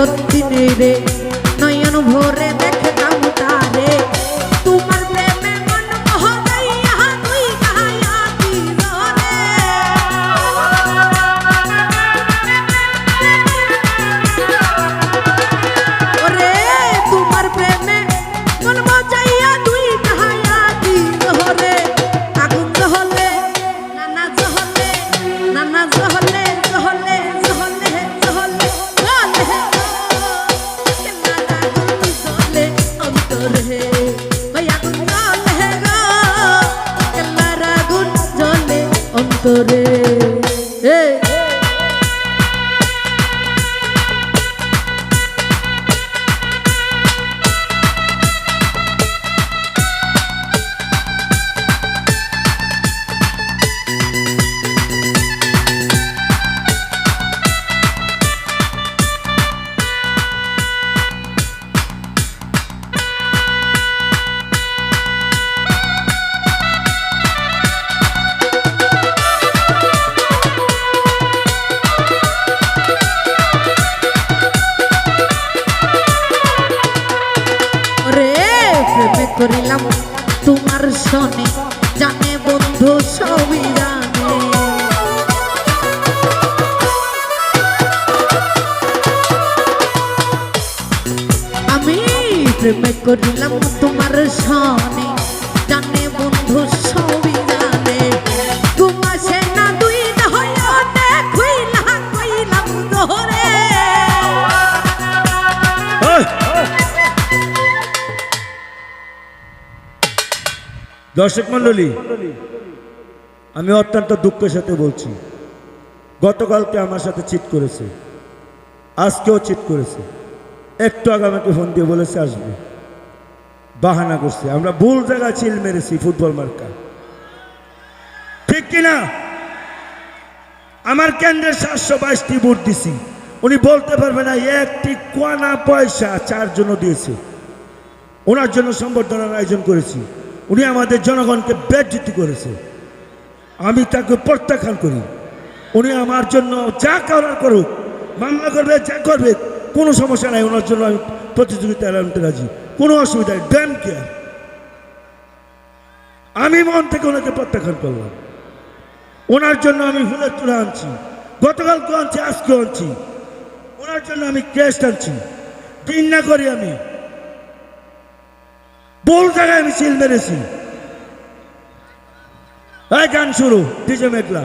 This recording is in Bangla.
সদিনে রে অন্তরে এ প্রেমে করিলাম তোমার সনে। জানে বন্ধু সবই জানে। দর্শক মন্ডলী আমি অত্যন্ত দুঃখের সাথে বলছি। গতকালকে আমার সাথে চিট করেছে। আজকেও চিট করেছে। একটু আগে আমাকে ফোন দিয়ে বলেছে, আসবে। বাহানা করছে। আমরা ভুল জায়গায় চিল মেরেছি ফুটবল মার্কা। ঠিক কিনা? আমার কেন্দ্রে সাতশো বাইশটি ভোট দিছি। উনি বলতে পারবে না, একটি কোয়ানা পয়সা চার জন্য দিয়েছে। ওনার জন্য সম্বর্ধনার আয়োজন করেছি। উনি আমাদের জনগণকে বেজ্জিতি করেছে। আমি তাকে প্রত্যাখ্যান করি। উনি আমার জন্য যা করার করুক, মামলা করবে, যা করবে কোনো সমস্যা নাই, ওনার জন্য আমি প্রতিযোগিতায় আনতে রাজি। কোনো অসুবিধা নেই, ড্যাম কেয়ার। আমি মন থেকে ওনাকে প্রত্যাখ্যান করলাম। ওনার জন্য আমি ফুলের তুলে আনছি গতকালকে আনছি, আজকেও আনছি। ওনার জন্য আমি কেস টানছি ঘৃণা করি আমি। ভুল জায়গায় আমি সিল মেরেছি। গান শুরু, ডিজে মেঘলা।